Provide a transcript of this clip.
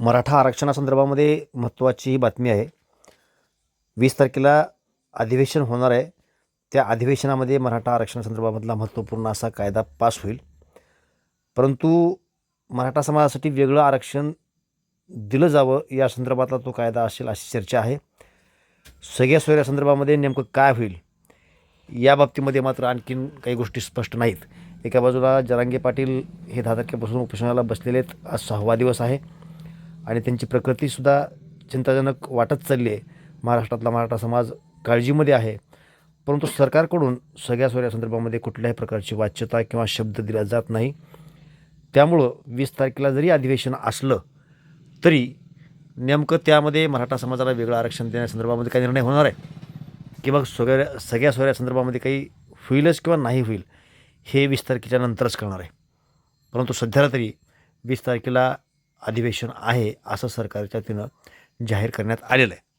मराठा आरक्षणासंदर्भामध्ये महत्त्वाची ही बातमी आहे. वीस तारखेला अधिवेशन होणार आहे. त्या अधिवेशनामध्ये मराठा आरक्षणासंदर्भामधला महत्त्वपूर्ण असा कायदा पास होईल. परंतु मराठा समाजासाठी वेगळं आरक्षण दिलं जावं या संदर्भातला तो कायदा असेल अशी चर्चा आहे. सगळ्या सोयऱ्या संदर्भामध्ये नेमकं काय होईल या बाबतीमध्ये मात्र आणखीन काही गोष्टी स्पष्ट नाहीत. एका बाजूला जरांगे पाटील हे दहा तारखेपासून उपोषणाला बसलेले आहेत. आज सहावा दिवस आहे. आणि त्यांची प्रकृतीसुद्धा चिंताजनक वाटत चालली आहे. महाराष्ट्रातला मराठा समाज काळजीमध्ये आहे. परंतु सरकारकडून सगळ्या सोयऱ्या संदर्भामध्ये कुठल्याही प्रकारची वाच्यता किंवा शब्द दिला जात नाही. त्यामुळं वीस तारखेला जरी अधिवेशन असलं तरी नेमकं त्यामध्ये मराठा समाजाला वेगळं आरक्षण देण्यासंदर्भामध्ये काही निर्णय होणार आहे? की मग सगळ्या सगळ्या सोयऱ्या संदर्भामध्ये काही होईलच किंवा नाही होईल हे वीस तारखेच्या नंतरच कळणार आहे. परंतु सध्याला तरी वीस तारखेला अधिवेशन आहे असं सरकारच्या तिनं जाहीर करण्यात आलेलं आहे.